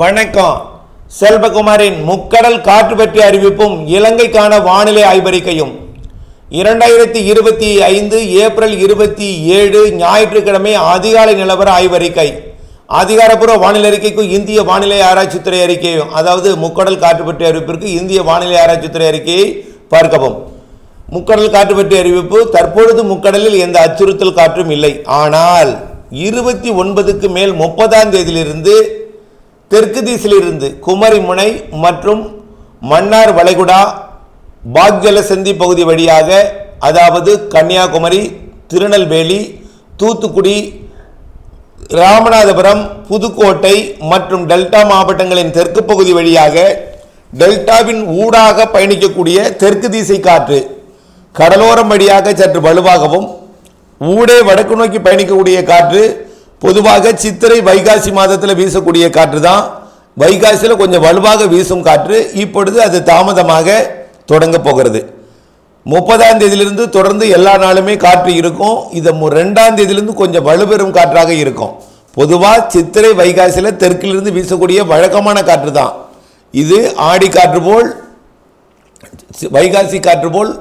வணக்கம். செல்வகுமாரின் முக்கடல் காற்று பற்றிய அறிவிப்பும் இலங்கைக்கான வானிலை ஆய்வறிக்கையும். இரண்டாயிரத்தி இருபத்தி ஐந்து ஏப்ரல் இருபத்தி ஏழு ஞாயிற்றுக்கிழமை அதிகாலை நிலவர ஆய்வறிக்கை. அதிகாரப்பூர்வ வானிலை அறிக்கைக்கும் இந்திய வானிலை ஆராய்ச்சித்துறை அறிக்கையும் அதாவது முக்கடல் காற்று பற்றிய அறிவிப்பிற்கு இந்திய வானிலை ஆராய்ச்சித்துறை அறிக்கையை பார்க்கவும். முக்கடல் காற்று பற்றிய அறிவிப்பு தற்பொழுது முக்கடலில் எந்த அச்சுறுத்தல் காற்றும் இல்லை. ஆனால் இருபத்தி ஒன்பதுக்கு மேல் முப்பதாம் தேதியிலிருந்து தெற்கு திசையிலிருந்து குமரிமுனை மற்றும் மன்னார் வளைகுடா பாக்ஜலசந்தி பகுதி வழியாக அதாவது கன்னியாகுமரி திருநெல்வேலி தூத்துக்குடி ராமநாதபுரம் புதுக்கோட்டை மற்றும் டெல்டா மாவட்டங்களின் தெற்கு பகுதி வழியாக டெல்டாவின் ஊடாக பயணிக்கக்கூடிய தெற்கு திசை காற்று கடலோரம் வழியாக சற்று வலுவாகவும் ஊடே வடக்கு நோக்கி பயணிக்கக்கூடிய காற்று பொதுவாக சித்திரை வைகாசி மாதத்தில் வீசக்கூடிய காற்று தான். வைகாசியில் கொஞ்சம் வலுவாக வீசும் காற்று. இப்பொழுது அது தாமதமாக தொடங்க போகிறது. முப்பதாம் தேதியிலிருந்து தொடர்ந்து எல்லா நாளுமே காற்று இருக்கும். இது மு- ரெண்டாம் தேதியிலிருந்து கொஞ்சம் வலுப்பெறும் காற்றாக இருக்கும். பொதுவாக சித்திரை வைகாசியில் தெற்கிலிருந்து வீசக்கூடிய வழக்கமான காற்று தான். இது ஆடி காற்று போல் வைகாசி காற்று போல்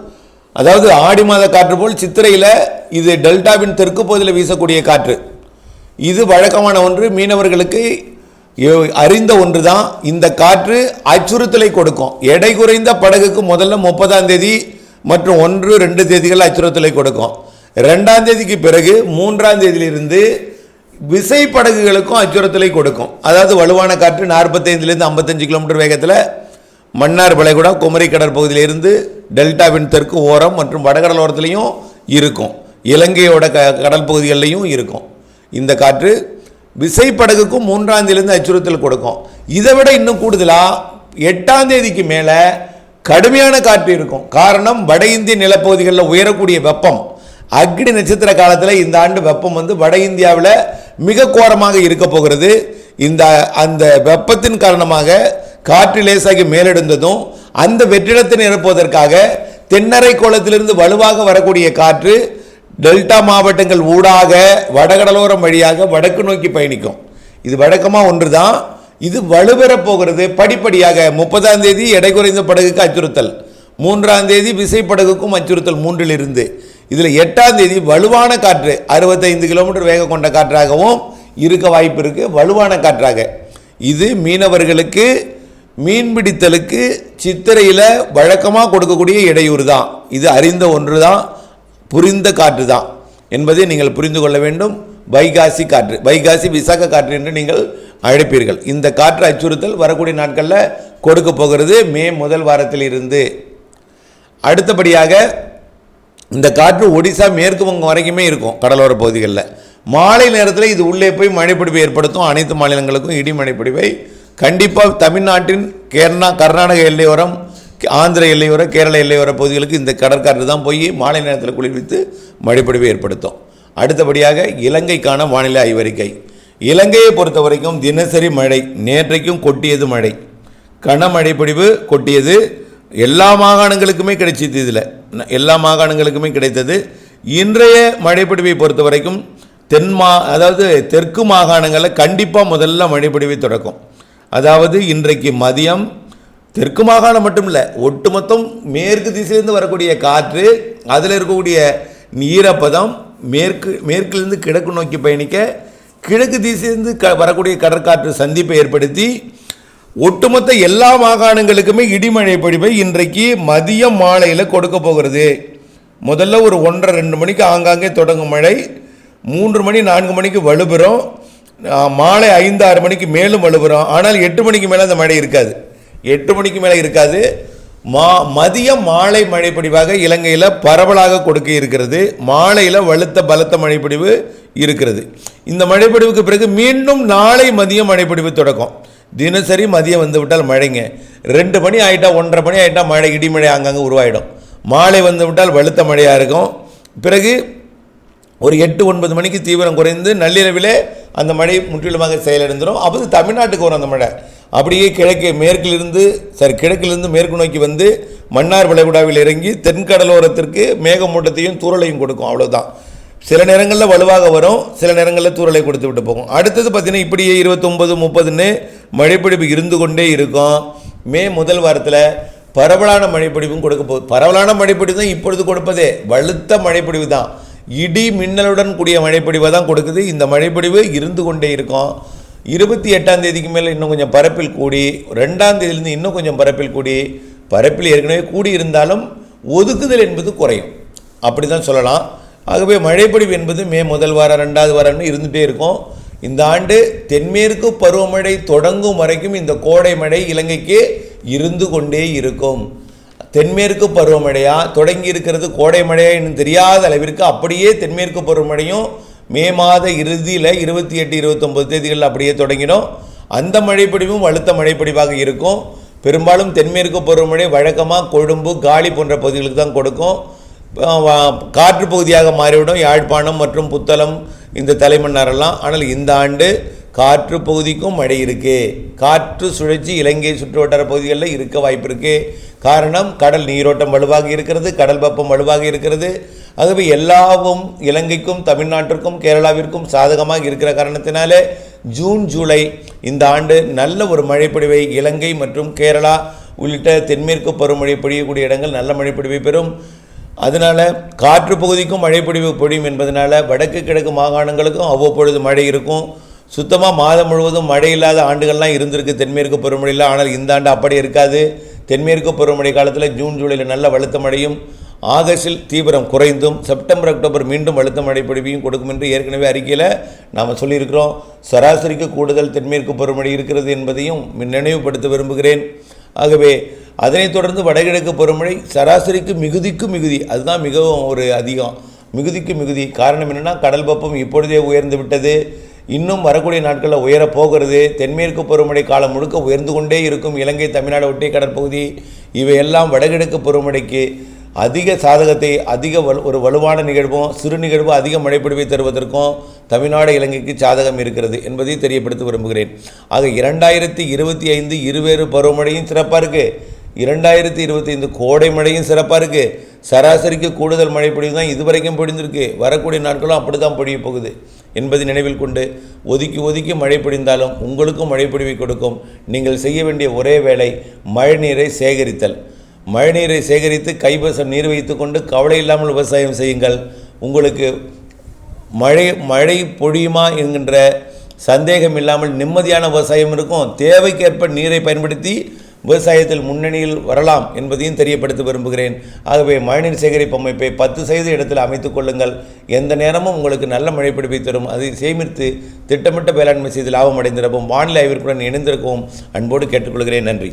அதாவது ஆடி மாத காற்று போல் சித்திரையில் இது டெல்டாவின் தெற்கு பகுதியில் வீசக்கூடிய காற்று. இது வழக்கமான ஒன்று. மீனவர்களுக்கு அறிந்த ஒன்று தான் இந்த காற்று அச்சுறுத்தலை கொடுக்கும். எடை குறைந்த படகுக்கு முதல்ல முப்பதாம் தேதி மற்றும் ஒன்று ரெண்டு தேதிகள் அச்சுறுத்தலை கொடுக்கும். ரெண்டாம் தேதிக்கு பிறகு மூன்றாம் தேதியிலிருந்து விசை படகுகளுக்கும் அச்சுறுத்தலை கொடுக்கும். அதாவது வலுவான காற்று நாற்பத்தைந்துலேருந்து ஐம்பத்தஞ்சு கிலோமீட்டர் வேகத்தில் மன்னார் வளைகுடா குமரி கடற்பகுதியிலிருந்து டெல்டாவின் தெற்கு ஓரம் மற்றும் வடகடலோரத்துலேயும் இருக்கும். இலங்கையோட க கடல் பகுதிகளிலையும் இருக்கும். இந்த காற்று விசைப்படகுக்கும் மூன்றாம் தேதியிலிருந்து அச்சுறுத்தல் கொடுக்கும். இதை விட இன்னும் கூடுதலாக எட்டாம் தேதிக்கு மேலே கடுமையான காற்று இருக்கும். காரணம் வட இந்திய நிலப்பகுதிகளில் உயரக்கூடிய வெப்பம். அக்னி நட்சத்திர காலத்தில் இந்த ஆண்டு வெப்பம் வந்து வட இந்தியாவில் மிக கோரமாக இருக்க போகிறது. இந்த அந்த வெப்பத்தின் காரணமாக காற்று லேசாகி மேலெடுந்ததும் அந்த வெற்றிடத்தை நிரப்புவதற்காக தென்னரை கோலத்திலிருந்து வலுவாக வரக்கூடிய காற்று டெல்டா மாவட்டங்கள் ஊடாக வடகடலோரம் வழியாக வடக்கு நோக்கி பயணிக்கும். இது வழக்கமாக ஒன்று தான் இது வலுப்பெறப் போகிறது. படிப்படியாக முப்பதாம் தேதி எடை குறைந்த படகுக்கு அச்சுறுத்தல். மூன்றாம் தேதி விசைப்படகுக்கும் அச்சுறுத்தல் மூன்றிலிருந்து. இதில் எட்டாம் தேதி வலுவான காற்று அறுபத்தைந்து கிலோமீட்டர் வேகம் கொண்ட காற்றாகவும் இருக்க வாய்ப்பு இருக்குது வலுவான காற்றாக. இது மீனவர்களுக்கு மீன்பிடித்தலுக்கு சித்திரையில் வழக்கமாக கொடுக்கக்கூடிய இடையூறு தான் இது அறிந்த ஒன்று தான் புரிந்த காற்று தான் என்பதை நீங்கள் புரிந்து கொள்ள வேண்டும். வைகாசி காற்று வைகாசி விசாக காற்று என்று நீங்கள் அழைப்பீர்கள். இந்த காற்று அச்சுறுத்தல் வரக்கூடிய நாட்களில் கொடுக்க போகிறது. மே முதல் வாரத்தில் இருந்து அடுத்தபடியாக இந்த காற்று ஒடிசா மேற்கு வங்கம் வரைக்குமே இருக்கும் கடலோர பகுதிகளில். மாலை நேரத்தில் இது உள்ளே போய் மழைப்பிடிப்பை ஏற்படுத்தும். அனைத்து மாநிலங்களுக்கும் இடி மழைப்பிடிப்பை கண்டிப்பாக தமிழ்நாட்டின் கேரளா கர்நாடக எல்லையோரம் ஆந்திர எல்லையோர கேரள எல்லையோர பகுதிகளுக்கு இந்த கடற்காற்று தான் போய் மாலை நேரத்தில் குளிர்வித்து மழைப்பிடிவை ஏற்படுத்தும். அடுத்தபடியாக இலங்கைக்கான வானிலை ஆய்வறிக்கை. இலங்கையை பொறுத்த வரைக்கும் தினசரி மழை நேற்றைக்கும் கொட்டியது மழை. கனமழை பொழிவு கொட்டியது. எல்லா மாகாணங்களுக்குமே கிடைச்சிது இதில். எல்லா மாகாணங்களுக்குமே கிடைத்தது. இன்றைய மழைப்பிடிவை பொறுத்த வரைக்கும் தென் மா அதாவது தெற்கு மாகாணங்களில் கண்டிப்பாக முதல்ல மழைப்பிடிவை தொடக்கும். அதாவது இன்றைக்கு மதியம் தெற்கு மாகாணம் மட்டும் இல்லை ஒட்டுமொத்தம் மேற்கு திசையிலேருந்து வரக்கூடிய காற்று அதில் இருக்கக்கூடிய ஈரப்பதம் மேற்கு மேற்கிலிருந்து கிழக்கு நோக்கி பயணிக்க கிழக்கு திசையிலிருந்து க வரக்கூடிய கடற்காற்று சந்திப்பை ஏற்படுத்தி ஒட்டுமொத்த எல்லா மாகாணங்களுக்குமே இடிமழை பொழிவை இன்றைக்கு மதியம் மாலையில் கொடுக்க போகிறது. முதல்ல ஒரு ஒன்றரை ரெண்டு மணிக்கு ஆங்காங்கே தொடங்கும் மழை மூன்று மணி நான்கு மணிக்கு வலுப்பெறும் மாலை ஐந்து ஆறு மணிக்கு மேலும் வலுப்பெறும் ஆனால் எட்டு மணிக்கு மேலே அந்த மழை இருக்காது. எட்டு மணிக்கு மேலே இருக்காது. மா மதியம் மாலை மழைப்பொழிவாக இலங்கையில் பரவலாக கொடுக்க இருக்கிறது. மாலையில் வலுத்த பலத்த மழைப்பொழிவு இருக்கிறது. இந்த மழைப்பொழிவுக்கு பிறகு மீண்டும் நாளை மதியம் மழைப்பொழிவு தொடக்கம். தினசரி மதியம் வந்து விட்டால் மழைங்க. ரெண்டு மணி ஆகிட்டா ஒன்றரை மணி ஆகிட்டா மழை இடிமழை அங்கங்கே உருவாயிடும். மாலை வந்து விட்டால் வலுத்த மழையாக இருக்கும். பிறகு ஒரு எட்டு ஒன்பது மணிக்கு தீவிரம் குறைந்து நள்ளிரவிலே அந்த மழை முற்றிலுமாக செயலிழந்துடும் அப்போது தமிழ்நாட்டுக்கு வரும் அந்த மழை. அப்படியே கிழக்கு மேற்கிலிருந்து சரி கிழக்கிலிருந்து மேற்கு நோக்கி வந்து மன்னார் வளைகுடாவில் இறங்கி தென்கடலோரத்திற்கு மேகமூட்டத்தையும் தூறலையும் கொடுக்கும். அவ்வளோதான் சில நேரங்களில் வலுவாக வரும் சில நேரங்களில் தூறலை கொடுத்து விட்டு போகும். அடுத்தது பார்த்தீங்கன்னா இப்படியே இருபத்தொம்பது முப்பதுன்னு மழைப்பிடிப்பு இருந்து கொண்டே இருக்கும். மே முதல் வாரத்தில் பரவலான மழைப்பிடிப்பும் கொடுக்க போகுது பரவலான மழைப்பிடிப்பு தான் இப்பொழுது கொடுப்பதே. வலுத்த மழைப்பிடிவு தான். இடி மின்னலுடன் கூடிய மழைப்பிடிவை தான் கொடுக்குது. இந்த மழைப்பிடிவு இருந்து கொண்டே இருக்கும். இருபத்தி எட்டாம் தேதிக்கு மேலே இன்னும் கொஞ்சம் பரப்பில் கூடி ரெண்டாம் தேதியிலிருந்து இன்னும் கொஞ்சம் பரப்பில் கூடி பரப்பில் ஏற்கனவே கூடி இருந்தாலும் ஒதுக்குதல் என்பது குறையும். அப்படி தான் சொல்லலாம். ஆகவே மழைப்பொழிவு என்பது மே முதல் வாரம் ரெண்டாவது வாரம்னு இருந்துகிட்டே இருக்கும். இந்த ஆண்டு தென்மேற்கு பருவமழை தொடங்கும் வரைக்கும் இந்த கோடை மழை இலங்கைக்கு இருந்து கொண்டே இருக்கும். தென்மேற்கு பருவமழையாக தொடங்கி இருக்கிறது கோடை மழையா இன்னும் தெரியாத அளவிற்கு அப்படியே தென்மேற்கு பருவமழையும் மே மாத இறுதியில் இருபத்தி எட்டு இருபத்தொம்பது தேதிகளில் அப்படியே தொடங்கிடும். அந்த மழைப்பிடிவும் வலுத்த மழைப்பிடிவாக இருக்கும். பெரும்பாலும் தென்மேற்கு பருவமழை வழக்கமாக கொழும்பு காலி போன்ற பகுதிகளுக்கு தான் கொடுக்கும். காற்று பகுதியாக மாறிவிடும். யாழ்ப்பாணம் மற்றும் புத்தளம் இந்த தலைமன்னாரெல்லாம். ஆனால் இந்த ஆண்டு காற்று பகுதிக்கும் மழை இருக்குது காற்று சுழற்சி இலங்கை சுற்றுவட்டார பகுதிகளில் இருக்க வாய்ப்பு இருக்குது காரணம் கடல் நீரோட்டம் வலுவாக இருக்கிறது கடல் வெப்பம் வலுவாக இருக்கிறது. ஆகவே எல்லாவும் இலங்கைக்கும் தமிழ்நாட்டிற்கும் கேரளாவிற்கும் சாதகமாக இருக்கிற காரணத்தினாலே ஜூன் ஜூலை இந்த ஆண்டு நல்ல ஒரு மழைப்பொழிவை இலங்கை மற்றும் கேரளா உள்ளிட்ட தென்மேற்கு பருவமழை பொழியக்கூடிய இடங்கள் நல்ல மழைப்பொழிவை பெறும். அதனால் காற்று பகுதிக்கும் மழைப்பொழிவு பொழியும் என்பதனால் வடக்கு கிழக்கு மாகாணங்களுக்கும் அவ்வப்பொழுது மழை இருக்கும். சுத்தமாக மாதம் முழுவதும் மழை இல்லாத ஆண்டுகள்லாம் இருந்திருக்கு. தென்மேற்கு பருவமழையில் ஆனால் இந்த ஆண்டு அப்படி இருக்காது. தென்மேற்கு பருவமழை காலத்தில் ஜூன் ஜூலையில் நல்ல வலுத்த மழையும் ஆகஸ்டில் தீவிரம் குறைந்தும் செப்டம்பர் அக்டோபர் மீண்டும் வலுத்த மழை பொழிவையும் கொடுக்கும் என்று ஏற்கனவே அறிக்கையில் நாம் சொல்லியிருக்கிறோம். சராசரிக்கு கூடுதல் தென்மேற்கு பருவமழை இருக்கிறது என்பதையும் நினைவுபடுத்த விரும்புகிறேன். ஆகவே அதனைத் தொடர்ந்து வடகிழக்கு பருவமழை சராசரிக்கு மிகுதிக்கு மிகுதி அதுதான் மிகவும் ஒரு அதிகம். மிகுதிக்கு மிகுதி. காரணம் என்னென்னா கடல் வெப்பம் இப்பொழுதே உயர்ந்து விட்டது. இன்னும் வரக்கூடிய நாட்களில் உயரப் போகிறது. தென்மேற்கு பருவமழை காலம் முழுக்க உயர்ந்து கொண்டே இருக்கும். இலங்கை தமிழ்நாடு ஒட்டிய கடற்பகுதி இவையெல்லாம் வடகிழக்கு பருவமழைக்கு அதிக சாதகத்தை அதிக வலு ஒரு வலுவான நிகழ்வும் சிறு நிகழ்வு அதிக மழைப்பிடிவை தருவதற்கும் தமிழ்நாடு இலங்கைக்கு சாதகம் இருக்கிறது என்பதை தெரியப்படுத்த விரும்புகிறேன். ஆக இரண்டாயிரத்தி இருபத்தி ஐந்து இருவேறு பருவமழையும் சிறப்பாக இருக்குது இரண்டாயிரத்தி இருபத்தைந்து கோடை மழையும் சிறப்பாக இருக்குது சராசரிக்கு கூடுதல் மழை பொழிவு தான் இதுவரைக்கும் பொழிந்திருக்கு. வரக்கூடிய நாட்களும் அப்படி தான் பொழிய போகுது. என்பதை நினைவில் கொண்டு ஒதுக்கி ஒதுக்கி மழை பொழிந்தாலும் உங்களுக்கும் மழை பொழிவை கொடுக்கும். நீங்கள் செய்ய வேண்டிய ஒரே வேலை மழைநீரை சேகரித்தல். மழைநீரை சேகரித்து கைவசம் நீர் வைத்துக்கொண்டு கவலை இல்லாமல் விவசாயம் செய்யுங்கள். உங்களுக்கு மழை மழை பொழியுமா என்கின்ற சந்தேகம் இல்லாமல் நிம்மதியான விவசாயம் இருக்கும். தேவைக்கேற்ப நீரை பயன்படுத்தி விவசாயத்தில் முன்னணியில் வரலாம் என்பதையும் தெரியப்படுத்த விரும்புகிறேன். ஆகவே மழைநீர் சேகரிப்பு அமைப்பை பத்து சதவீத இடத்தில் அமைத்துக் கொள்ளுங்கள். எந்த நேரமும் உங்களுக்கு நல்ல மழை பிடிப்பை தரும். அதை சேமித்து திட்டமிட்ட வேளாண்மை செய்து லாபம் அடைந்திருப்போம் வானிலை ஆய்விற்குடன் இணைந்திருக்கவும் அன்போடு கேட்டுக்கொள்கிறேன். நன்றி.